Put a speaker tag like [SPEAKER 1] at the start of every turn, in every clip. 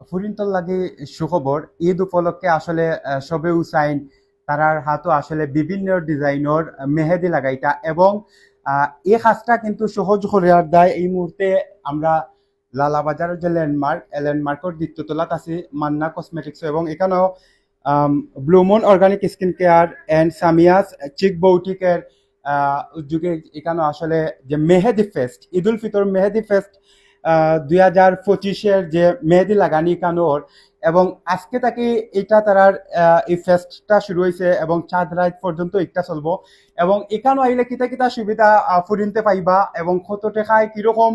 [SPEAKER 1] ফুরিন্তর লাগে সুখবর, ঈদ উপলক্ষে আসলে সবে উসাইন তারার হাতও আসলে বিভিন্ন ডিজাইনের মেহেদি লাগাইতা এবং এই কাজটা কিন্তু সহজ করিয়ার দায় এই মুহূর্তে আমরা লালাবাজারের যে ল্যান্ডমার্ক ল্যান্ডমার্কের দ্বিতীয়তলাত আছে, মান্না কসমেটিক্স এবং এখানেও blue moon organic skin care and Samia's chic বৌটিকের উদ্যোগে এখানে আসলে যে মেহেদি ফেস্ট ঈদ উল ফিতর মেহেদি ফেস্ট দুই হাজার পঁচিশের যে মেহেদি লাগানি কানোর এবং আজকে তাকে এটা তারার এই ফেস্টটা শুরু হয়েছে এবং চাঁদ রাত পর্যন্ত এটা চলবো। এবং এখানেও আইলে কিতা কিতা সুবিধা ফুরিনতে পাইবা এবং কত টাকায় কীরকম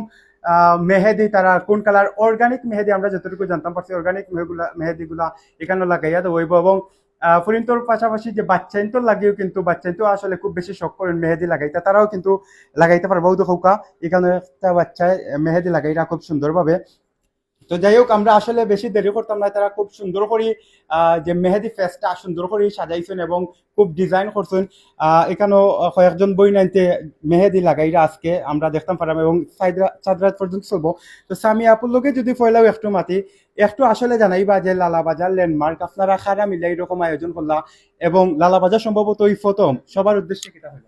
[SPEAKER 1] মেহেদি তারা কোন কালার অর্গানিক মেহেদি আমরা যতটুকু জানতাম পারছি অর্গানিক মেহেগুলা মেহেদিগুলা এখানে লাগাইয়া দেবো। এবং আহ, ফুরিন্তর পাশাপাশি যে বাচ্চাইন্তর লাগেও কিন্তু বাচ্চাইতো আসলে খুব বেশি শখ করেন, মেহেদি লাগাইতে। তারাও কিন্তু লাগাইতে পারব দেখৌকা এখানে একটা বাচ্চায় মেহেদি লাগাইটা খুব সুন্দরভাবে তো যাই হোক, আমরা আসলে বেশি দেরি করতাম না, তারা খুব সুন্দর করে যে মেহেদি ফেসটা সুন্দর করে সাজাইছেন এবং খুব ডিজাইন করছেন। এখানেও কয়েকজন বই নাইতে মেহেদি লাগাইরা আজকে আমরা দেখতাম পারাম এবং চাঁদ রাত পর্যন্ত চলবো তো স্বামী আপুর লোকে যদি ফয়লাও একটু মাতি, একটু আসলে জানাইবা যে লালাবাজার ল্যান্ডমার্ক আপনারা খারা মিলে এরকম আয়োজন করলা এবং লালাবাজার সম্ভবত ওই প্রথম, সবার উদ্দেশ্যে কিটা হলো?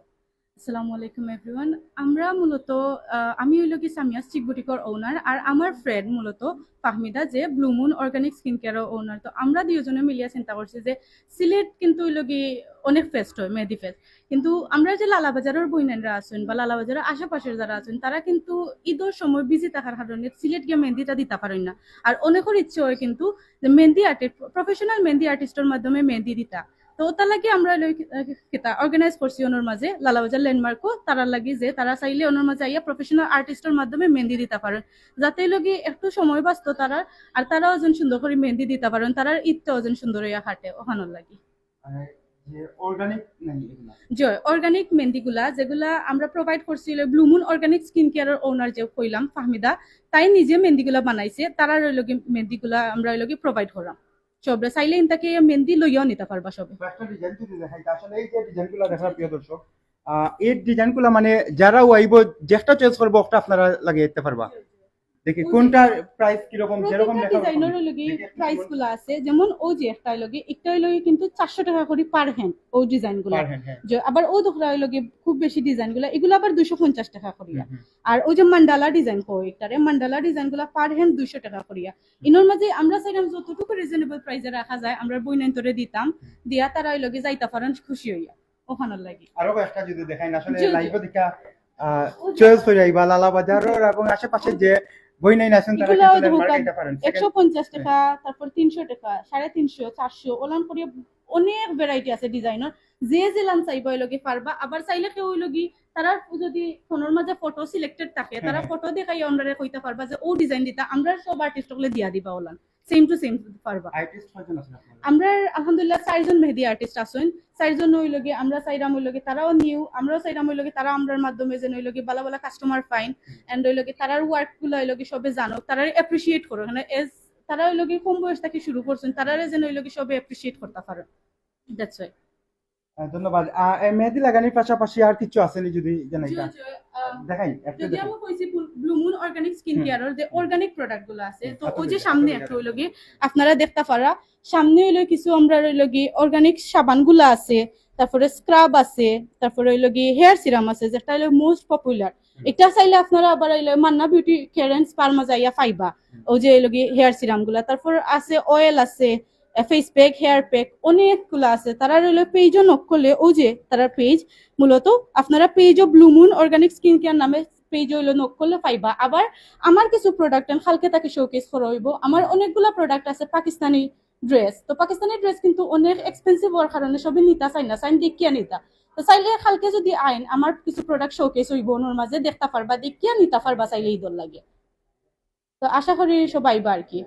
[SPEAKER 2] আসসালামু আলাইকুম এভরিওয়ান আমরা মূলত আমি হইল কি সামিয়া বুটিকর ওনার আর আমার ফ্রেন্ড মূলত ফাহমিদা, যে blue moon organic skin care owner তো আমরা দুজনে মিলিয়া চিন্তা করছি যে সিলেট কিন্তু হইল কি অনেক ফেস্ট হয় মেহেদি ফেস্ট কিন্তু আমরা যে লালাবাজারের বইনানরা আছেন বা লালাবাজারের আশেপাশের যারা আছেন, তারা কিন্তু ঈদের সময় বিজি থাকার কারণে সিলেট গিয়ে মেহেন্দিটা দিতে পারেন না। আর অনেকের ইচ্ছে হয় কিন্তু মেহেন্দি আর্টিস্ট প্রফেশনাল মেহেন্দি আর্টিস্টের মাধ্যমে মেহেন্দি দিতা। তো তার লাগি আমরা কিতা অর্গানাইজ করছি ওনার মাঝে লালাবাজার ল্যান্ডমার্কও তারা লাগি যে তারা চাইলে ওনার মাঝে আইয়া প্রফেশনাল আর্টিস্টের মাধ্যমে মেহেন্দি দিতে পারেন। যাতে লগি একটু সময় বাঁচত তারা আর তারাও যেন সুন্দর করে মেহেন্দি দিতে পারেন তারার ঈদটাও ওজন সুন্দর হইয়া হাঁটে ওখানোর লাগি। জয় অর্গানিক মেহেন্দিগুলা যেগুলা আমরা প্রোভাইড করছি ব্লুমুন অর্গানিক স্কিন কেয়ারের ওনার যে কইলাম ফাহমিদা তাই নিজে মেহেন্দিগুলা বানাইছে তারা রইলগি মেহেন্দিগুলা আমরা রইলগি প্রোভাইড করাম। সবরে চাইলে ইনতাকে মেহেন্দি লইয়াও নিতে পারবা সবে।
[SPEAKER 1] ডিজাইন আসলে এই যে ডিজাইনগুলো দেখার এই ডিজাইনগুলো মানে যারা আইব, যেটা চয়েস করব, ওটা আপনারা লাগিয়ে দিতে পারবা। দেখি কোনটার প্রাইস কীরকম যেরকম
[SPEAKER 2] প্রত্যেকটা
[SPEAKER 1] দেখা
[SPEAKER 2] ডিজাইনের লগে প্রাইসগুলো আছে। যেমন ও যে একটা লগে একটা লগে কিন্তু চারশো টাকা করে পার হ্যান্ড ও
[SPEAKER 1] ডিজাইনগুলা।
[SPEAKER 2] যে আবার ও দোকরা লগে খুব বেশি ডিজাইনগুলা এগুলো আবার দুশো পঞ্চাশ টাকা করিয়া। আর ওই যে মান্ডালা ডিজাইন কো একটারে মান্ডালা ডিজাইনগুলা পার হ্যান্ড দুইশো টাকা করিয়া। ইনোর মাঝে আমরা চাইলাম যতটুকু রিজনেবল প্রাইসে রাখা যায় আমরা বইনান্তরে দিতাম দিয়া তারা ওই লগে যাইতা পারেন খুশি হইয়া ওখানোর লাগি।
[SPEAKER 1] আরও একটা যদি দেখাই না আসলে। লাইভে দেখা চয়েস হয়ে যাইবা লালা বাজারের এবং আশেপাশে যে বই নাই না শুনতে
[SPEAKER 2] একশো পঞ্চাশ টাকা তারপর তিনশো টাকা সাড়ে তিনশো চারশো ওলান করিয়া অনেক ভ্যারাইটি আছে ডিজাইনের যে যে লান চাইব লগে পারবা আবার চাইলে কেউ লগি তারা যদি ফোনের মাঝে ফটো সিলেক্টেড থাকে তারা
[SPEAKER 1] হ্যাঁ।
[SPEAKER 2] ফটো দেখাই আমরা কইতে পারবা যে ও ডিজাইন দিতা আমরা সব আর্টিস্টগুলো দিয়া দিবা ওলান। সেম টু সেম পারবা আমরা আলহামদুলিল্লাহ চারজন মেহেদি আর্টিস্ট আছেন। চারজন ওই লগে আমরা চাইরাম ওই লগে তারাও নিউ আমরাও চাইরাম ওই লগে তারা আমরার মাধ্যমে যেন ওই লগে বালা বালা কাস্টমার ফাইন এন্ড ওই লগে তারার ওয়ার্কগুলো ওই লগে সবে জানো তারা এপ্রিসিয়েট করো মানে এজ তারা ওই লগে কম বয়স থেকে শুরু করছেন তারা যেন ওই লগে সবে এপ্রিসিয়েট করতে পারো। দ্যাটস ওয়াই
[SPEAKER 1] ধন্যবাদ। আহ, মেহেদি লাগানির পাশাপাশি আর কিছু আসেনি যদি জানাইতা দেখাই
[SPEAKER 2] যদি আমি কইছি ব্লুমুন অর্গানিক স্কিন। কেয়ারের যে অর্গানিক প্রোডাক্টগুলো আছে তো ওই যে সামনে একটা হইল গিয়ে আপনারা দেখতে পারা। সামনে হইল কিছু আমরা হইল গিয়ে অর্গানিক সাবানগুলো আছে তারপরে স্ক্রাব আছে তারপরে হইল গিয়ে হেয়ার সিরাম আছে যেটা হলো মোস্ট পপুলার এটা চাইলে আপনারা আবার হইল মান্না বিউটি কেয়ারেন্স পারমা যাইয়া পাইবা। ওই যে হইল গিয়ে হেয়ার সিরামগুলা। তারপর আছে অয়েল আছে ফেস প্যাক হেয়ার প্যাক অনেকগুলো আছে। তারা রইল পেজও নক করলে ওই যে তারা পেজ মূলত আপনারা পেজও blue moon organic skin care নামে পেজ হইল নক করলে পাইবা। আবার আমার কিছু প্রোডাক্ট কালকে তাকে শোকেস করা হইব আমার অনেকগুলা প্রোডাক্ট আছে পাকিস্তানি ড্রেস তো পাকিস্তানি ড্রেস কিন্তু অনেক এক্সপেন্সিভ হওয়ার কারণে সবই নিতা, চাই না চাইন দেখিয়া নিতা। তো চাইলে কালকে যদি আইন আমার কিছু প্রোডাক্ট শোকেস হইব ওনার মাঝে, দেখতে পারবা, দেখিয়া নিতা পারবা চাইলে ঈদর লাগে। তো আশা করি সবাই আইবা আর কি.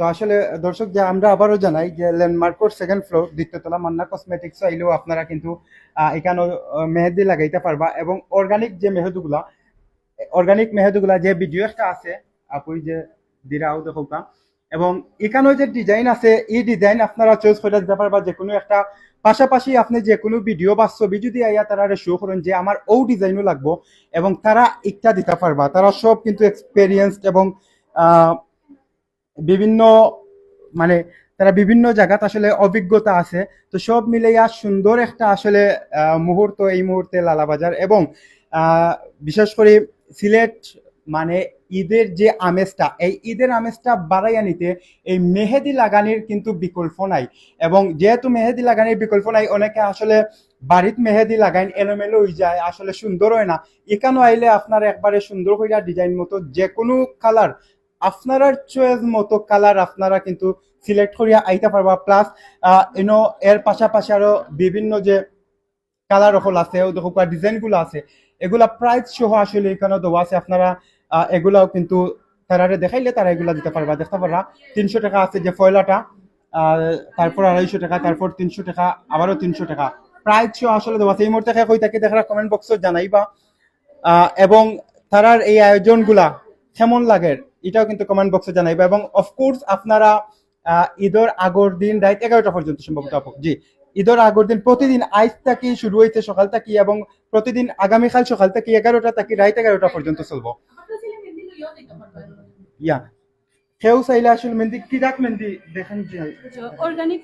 [SPEAKER 1] তো আসলে, দর্শক, যে আমরা আবারও জানাই যে ল্যান্ডমার্কর সেকেন্ড ফ্লোর দ্বিতীয়তলা মান্না কসমেটিক্স আইলেও আপনারা কিন্তু এখানে মেহেদি লাগাইতে পারবা এবং অর্গানিক যে মেহেদিগুলা অর্গানিক মেহেদিগুলা যে ভিডিও একটা আছে আপুই যে দিরাও দেখোকা এবং এখানেও যে ডিজাইন আছে, এই ডিজাইন আপনারা চয়েস করে দিতে পারবা যে কোনো একটা। পাশাপাশি আপনি যে কোনো ভিডিও বা ছবি যদি আইয়া তারা শো করেন যে আমার ও ডিজাইনও লাগবো এবং তারা একটা দিতে পারবা। তারা সব কিন্তু এক্সপেরিয়েন্সড এবং বিভিন্ন মানে তারা বিভিন্ন জায়গাত আসলে অভিজ্ঞতা আছে। তো সব মিলাইয়া সুন্দর একটা আসলে মুহূর্ত এই মুহূর্তে লালাবাজার এবং বিশেষ করে সিলেট মানে ঈদের যে আমেজটা, এই ঈদের আমেজটা বাড়াইয়া নিতে এই মেহেদি লাগানির কিন্তু বিকল্প নাই। এবং যেহেতু মেহেদি লাগানির বিকল্প নাই, অনেকে আসলে বাড়িত মেহেদি লাগাইন এলোমেলো হয়ে যায়, আসলে সুন্দর হয় না। এখানে আইলে আপনার একবারে সুন্দর হইয়া ডিজাইন মতো যে কোনো কালার আপনার চয়েস মতো কালার আপনারা কিন্তু সিলেক্ট করিয়া আইতে পারবা। প্লাস ইনো এর পাশাপাশি আরও বিভিন্ন যে কালার হল আছে, দেখো ডিজাইনগুলো আছে, এগুলা প্রাইস সহ আসলে এখানে দেওয়া আছে। আপনারা এগুলাও কিন্তু তারারে দেখাইলে তারা এগুলা দিতে পারবা। দেখতে পারবা, তিনশো টাকা আছে যে ফয়লাটা তারপর আড়াইশো টাকা, তারপর তিনশো টাকা, আবারও তিনশো টাকা। প্রায় সহ আসলে দেওয়া এই মুহূর্তে কই থাকে, দেখা কমেন্ট বক্সে জানাইবা। এবং তারার এই আয়োজনগুলা কেমন লাগে, এটাও কিন্তু কমেন্ট বক্সে জানাইবা। এবং অফকোর্স আপনারা ঈদের আগর দিন, রাত এগারোটা পর্যন্ত সম্ভবত জি, ঈদের আগর দিন প্রতিদিন আইজ থাকি, শুরু হইতে সকাল থাকি, এবং প্রতিদিন আগামীকাল সকাল থাকি, এগারোটা থাকি, রাত এগারোটা পর্যন্ত চলবো। ইয়া কেউ চাইলে আসলে মেহেন্দি কিরাক মেহেন্দি দেখেন
[SPEAKER 2] অর্গানিক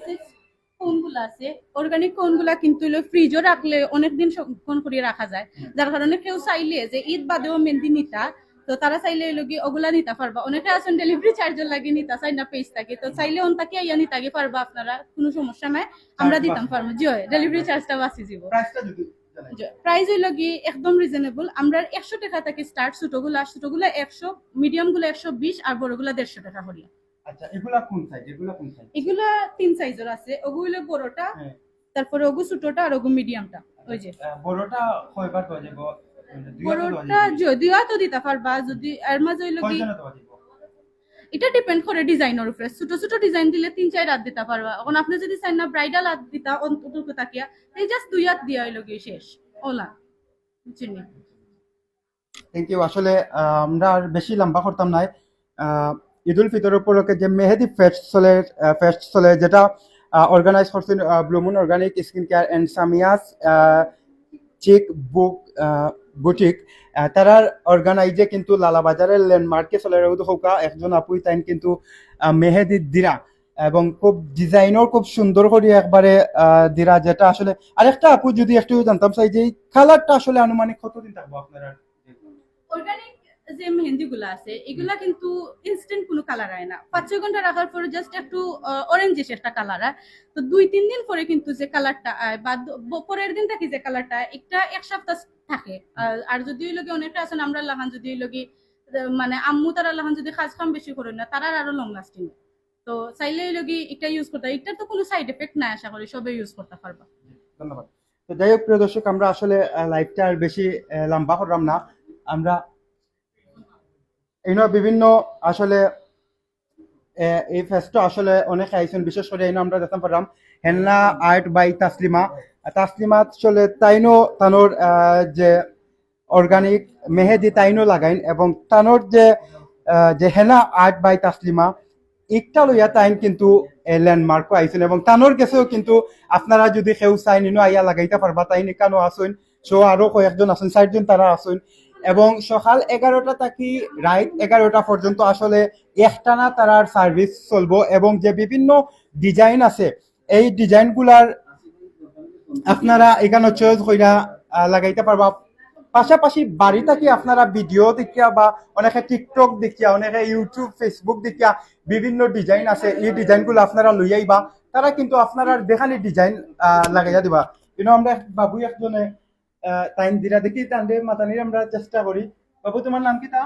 [SPEAKER 2] কোনগুলো আছে অর্গানিক কোনগুলা কিন্তু ফ্রিজও রাখলে অনেকদিন সংরক্ষণ করে রাখা যায়। যার কারণে কেউ চাইলে যে ঈদ বাদেও মেহেন্দি নিতা তো তারা চাইলে লগি ওগুলা নিতে পারবা। অনেকে আছেন ডেলিভারি চার্জের লাগে নিতা চাই না পেজ থাকে। তো চাইলে অন্তাকে ইয়া নিতাকে পারবা আপনারা কোনো সমস্যা নাই আমরা দিতাম পারব। জি ডেলিভারি চার্জটা বাঁচি যাব। প্রাইস হইল কি একদম রিজনেবল আমরা একশো টাকা থেকে স্টার্ট ছোটগুলা ছোটগুলা একশো মিডিয়ামগুলো একশো বিশ আর বড়গুলা দেড়শো টাকা হরিয়া
[SPEAKER 1] আচ্ছা এগুলা কোন সাইজ এগুলা কোন সাইজ
[SPEAKER 2] এগুলা তিন সাইজের আছে। ওগুলো বড়টা
[SPEAKER 1] হ্যাঁ।
[SPEAKER 2] তারপরে ওগু ছোটটা আর ওগু মিডিয়ামটা ওই যে।
[SPEAKER 1] বড়টা কয়বার দেওয়া যাব?
[SPEAKER 2] বড়টা যদিও তো দিতে পারবা যদি এর মাঝে হইল কি এটা ডিপেন্ড করে ডিজাইনের উপরে। ছোট ছোট ডিজাইন দিলে তিন চার রাত দিতে পারবা। এখন আপনি যদি চান না ব্রাইডাল হাত দিতা অন্তত তাকিয়া এই জাস্ট দুই হাত দিয়া হইল গিয়ে শেষ। ওলা বুঝছেন
[SPEAKER 1] থ্যাংক ইউ আসলে আমরা আর বেশি লম্বা করতাম নাই। আহ, ঈদ উল ফিতর উপলক্ষে যে মেহেদি ফেস্ট চলে ফেস্ট চলে যেটা অর্গানাইজ করছেন blue moon organic skin care and Samia's chic book boutique তারার অর্গানাইজে কিন্তু লালাবাজারের ল্যান্ডমার্কে চলে রৌদ হৌকা একজন আপুই তাইন কিন্তু মেহেদি দিরা এবং খুব ডিজাইনও খুব সুন্দর করে একবারে দিরা যেটা আসলে, আরেকটা আপু যদি একটু জানতাম চাই যে কালারটা আসলে আনুমানিক কতদিন থাকব আপনার?
[SPEAKER 2] অর্গানিক যে মেহেন্দি গুলা আছে এগুলা কিন্তু ইনস্ট্যান্ট কোনো কালার হয় না। পাঁচ ছয় ঘণ্টা রাখার পরে জাস্ট একটু অরেঞ্জিশ একটা কালার হয় তো দুই তিন দিন পরে কিন্তু যে কালারটা আয় বা পরের দিন থাকি যে কালারটা একটা এক সপ্তাহ থাকে। আর- যদি ওই লগে অনেকটা আছেন আমরা লাগান যদি ওই লগে মানে আম্মু তারা লাগান যদি কাজ কাম বেশি করে না তারা আরও লং লাস্টিং তো চাইলে ওই লগে এটা ইউজ করতে এটার তো কোনো সাইড এফেক্ট নাই আশা করি। সবে ইউজ করতে পারবা।
[SPEAKER 1] ধন্যবাদ। তো যাই হোক প্রিয় দর্শক আমরা আসলে লাইভটা আর বেশি লম্বা করলাম না। আমরা এইনো বিভিন্ন আসলে এই ফেস্টটা আসলে অনেক আইসেন বিশেষ করে এইনো আমরা দেখতে পারলাম henna art by Taslima. Taslima চলে তাইনো তানোর যে অর্গানিক মেহেদি তাইনো লাগাইন এবং তানোর যে যে হেনা আর্ট বাই তাসলিমা একটা লইয়া তাইন কিন্তু ল্যান্ডমার্কও আইছেন এবং তানোর গেছেও কিন্তু আপনারা যদি কেউ চাইন, ইনো আইয়া লাগাইতে পারবা তাই নিকানো আসুন সো আরও কয়েকজন আছেন, চারজন তারা আসুন এবং সকাল এগারোটা থাকি রাত এগারোটা পর্যন্ত আসলে একটানা তারার সার্ভিস চলবো এবং যে বিভিন্ন ডিজাইন আছে, এই ডিজাইনগুলার আপনারা এখানে চয়েস কইরা লাগাইতে পারবা। পাশাপাশি বাড়ি থাকি আপনারা ভিডিও দেখিয়া বা অনেকে টিকটক দেখিয়া, অনেকে ইউটিউব ফেসবুক দেখিয়া বিভিন্ন ডিজাইন আছে, এই ডিজাইনগুলো আপনারা লই আইবা তারা কিন্তু আপনারা দেখানি ডিজাইন লাগাইয়া দিবা। কিন্তু আমরা বাবু একজনে টাইম দিরা দেখি তান্ডে মাতানির আমরা চেষ্টা করি। বাবু তোমার নাম কি তা?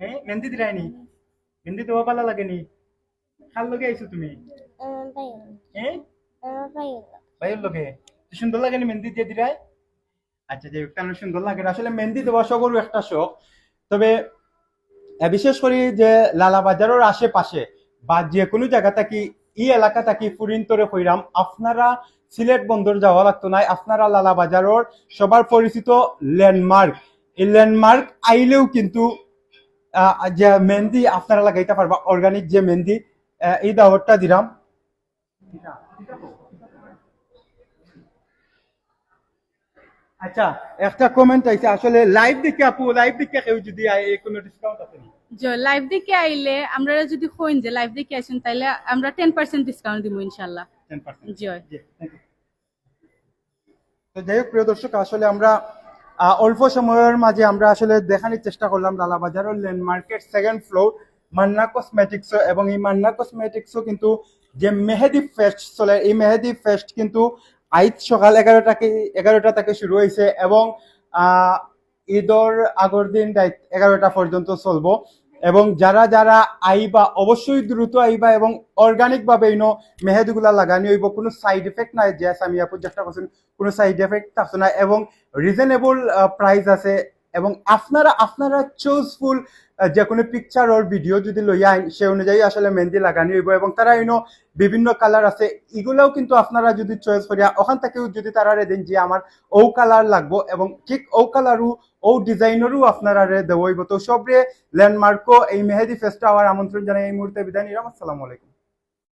[SPEAKER 1] হ্যাঁ মেহেন্দি দিরাইনি মেহেন্দি দেওয়া ভালো লাগেনি। খাল লগে আইছো তুমি? হ্যাঁ? ভাইয়ের লোকে সুন্দর লাগেনি মেহেন্দি দিয়ে দিরাই আচ্ছা যে কেন সুন্দর লাগে আসলে মেহেন্দি দেওয়া সবরও একটা শখ। তবে বিশেষ করে যে লালাবাজারের আশেপাশে বা যে কোনো জায়গা থাকি ই এলাকা থাকি ফুরিন্তরে হইরাম আপনারা সিলেট বন্দর যাওয়া লাগতো নাই। আপনারা লালা বাজারের সবার পরিচিত ল্যান্ডমার্ক এই ল্যান্ডমার্ক আইলেও কিন্তু যে মেহেন্দি আপনারা লাগাইতে পারবা অর্গানিক যে মেহেন্দি এই দাওয়ারটা দিলাম আচ্ছা একটা কমেন্ট আইছে আসলে লাইভ দেখে আপু লাইভ দেখে কেউ যদি কোনো ডিসকাউন্ট আছে
[SPEAKER 2] যে লাইভ দেখে আইলে আমরা যদি কইন যে লাইভ দেখে আইছেন তাইলে আমরা টেন পার্সেন্ট ডিসকাউন্ট দিব ইনশাল্লাহ। জয়.
[SPEAKER 1] তো যাই হোক প্রিয় দর্শক আসলে আমরা অল্প সময়ের মাঝে আমরা আসলে দেখানোর চেষ্টা করলাম লালাবাজারের ল্যান্ডমার্কের সেকেন্ড ফ্লোর মান্না কসমেটিক্স এবং এই মান্না কসমেটিক্সও কিন্তু যে মেহেদি ফেস্ট চলে এই মেহেদি ফেস্ট কিন্তু আইজ সকাল এগারোটাকে এগারোটা থেকে শুরু হয়েছে এবং আহ, ঈদর আগর দিন এগারোটা পর্যন্ত চলবো। এবং যারা যারা আইবা, অবশ্যই দ্রুত আইবা এবং অর্গানিক ভাবে ইনো মেহেদিগুলা লাগানি হইব, কোনো সাইড এফেক্ট নাই, যে আমি আপু চেষ্টা করছেন কোনো সাইড এফেক্ট আছে না। এবং রিজনেবল প্রাইস আছে এবং আপনারা আপনারা চুজফুল যে কোনো পিকচার ওর ভিডিও যদি লইয়া আইন, সে অনুযায়ী আসলে মেহেন্দি লাগানি হইব এবং তারা ইনো বিভিন্ন কালার আছে, এগুলাও কিন্তু আপনারা যদি চয়েস করিয়া, ওখান থেকেও যদি তারা রে দেন যে আমার ও কালার লাগবো এবং ঠিক ও কালারও ও ডিজাইনেরও আপনারা রে হইব। তো সবরে ল্যান্ডমার্কও এই মেহেদি ফেস্টা হওয়ার আমন্ত্রণ জানাই এই মুহূর্তে বিদায় নিলাম। আসসালামু আলাইকুম।